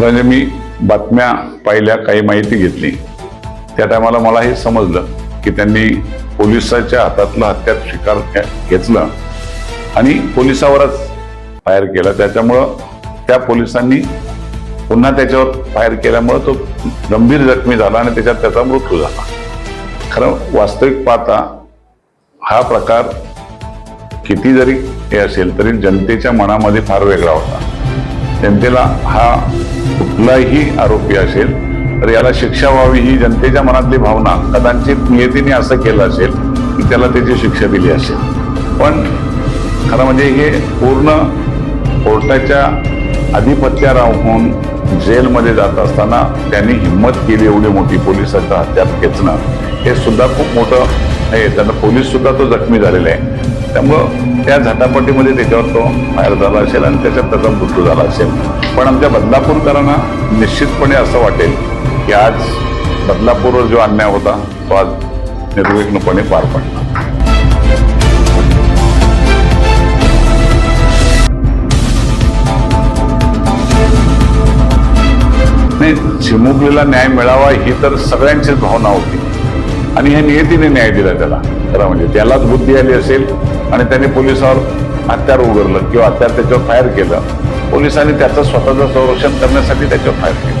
म्हणजे मी बातम्या पाहिल्या काही माहिती घेतली. त्या टायमाला मला हे समजलं की त्यांनी पोलिसाच्या हातातलं हत्यार शिकार घेतलं आणि पोलिसावरच फायर केलं. त्याच्यामुळं त्या पोलिसांनी पुन्हा त्याच्यावर फायर केल्यामुळं तो गंभीर जखमी झाला आणि त्याच्यात त्याचा मृत्यू झाला. खरं वास्तविक पाहता हा प्रकार किती जरी हे असेल तरी जनतेच्या मनामध्ये फार वेगळा होता. जनतेला हा कुठलाही आरोपी असेल तर याला शिक्षा व्हावी ही जनतेच्या मनातली भावना कदाचित नियतीने असं केलं असेल की त्याला त्याची शिक्षा दिली असेल. पण खरं म्हणजे हे पूर्ण कोर्टाच्या आधिपत्या राहून जेलमध्ये जात असताना त्यांनी हिंमत केली एवढी मोठी पोलिसाच्या हत्यात खेचणं हे सुद्धा खूप मोठं आहे त्यांना पोलीस सुद्धा तो जखमी झालेला आहे. त्यामुळं त्या झटापटीमध्ये त्याच्यावर तो फायर झाला असेल आणि त्याच्यात त्याचा मृत्यू झाला असेल. पण आमच्या बदलापूरकरांना निश्चितपणे असं वाटेल की आज बदलापूरवर जो अन्याय होता तो आज निर्विघ्नपणे पार पडला. नाही चिमुकलीला न्याय मिळावा ही तर सगळ्यांचीच भावना होती. आणि ह्या नियतीने न्याय दिला त्याला. खरं म्हणजे त्यालाच बुद्धी आली असेल आणि त्याने पोलिसावर हत्यार उघडलं किंवा हत्यार त्याच्यावर फायर केलं. पोलिसांनी त्याचं स्वतःचं संरक्षण करण्यासाठी त्याच्यावर फायर केलं.